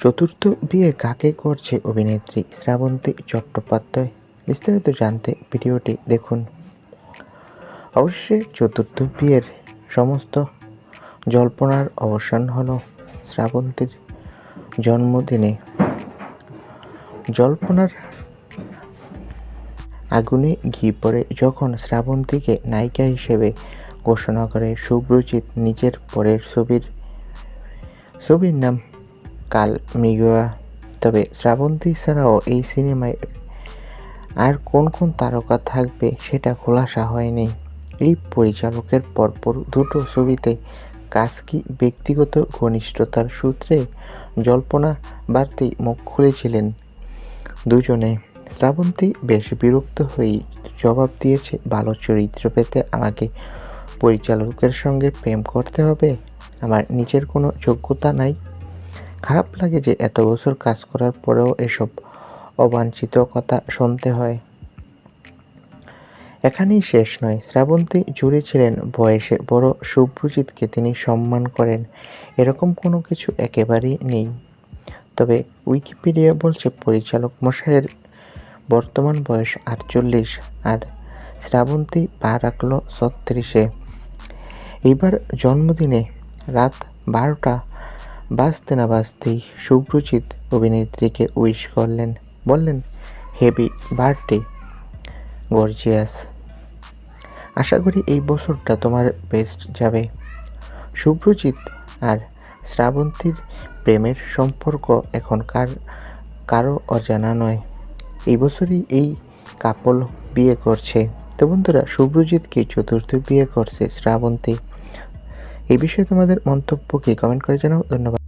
চতুর্থ বিয়ে কাকে করছে অভিনেত্রী শ্রাবন্তী চট্টোপাধ্যায়? বিস্তারিত জানতে ভিডিওটি দেখুন। অবশ্যই চতুর্থ বিয়ের সমস্ত জল্পনার অবসান হলো শ্রাবন্তীর জন্মদিনে। জল্পনার আগুনে ঘি পড়ে যখন শ্রাবন্তীকে নায়িকা হিসেবে ঘোষণা করে শুভ্রজিৎ নিজের পরের ছবির ছবির নাম কাল মৃগয়া তবে শ্রাবন্তী ছাড়াও এই সিনেমায় আর কোন কোন তারকা থাকবে সেটা খোলাসা হয়নি। এই পরিচালকের পরপর দুটো ছবিতে কাজ কি ব্যক্তিগত ঘনিষ্ঠতার সূত্রে জল্পনা বাড়তেই মুখ খুলেছিলেন দুজনে। শ্রাবন্তী বেশ বিরক্ত হয়েই জবাব দিয়েছে, ভালো চরিত্র পেতে আমাকে পরিচালকের সঙ্গে প্রেম করতে হবে। আমার নিজের কোনো যোগ্যতা নাই। খারাপ লাগে যে এত বছর কাজ করার পরেও এসব অবাঞ্ছিত কথা শুনতে হয়। এখানেই শেষ নয়। শ্রাবন্তী জুড়ে ছিলেন বয়সে বড় শুভ্রজিৎকে তিনি সম্মান করেন। এরকম কোনো কিছু একেবারেই নেই। তবে উইকিপিডিয়া বলছে পরিচালক মশাইয়ের বর্তমান বয়স আটচল্লিশ আর শ্রাবন্তী পা রাখল ছত্রিশে। এইবার জন্মদিনে রাত বারোটা বাজতে না বাজতেই শুভ্রজিৎ অভিনেত্রীকে উইশ করলেন। বললেন হেভি বার্থডে গর্জিয়াস আশা করি এই বছরটা তোমার বেস্ট যাবে। শুভ্রজিৎ আর শ্রাবন্তীর প্রেমের সম্পর্ক এখন কার, কারও অজানা নয়। এই বছরই এই কাপল বিয়ে করছে। তো বন্ধুরা শুভ্রজিৎকে চতুর্থ বিয়ে করছে শ্রাবন্তী। এই বিষয়ে তোমাদের মন্তব্য কি? কমেন্ট করে জানাও। ধন্যবাদ।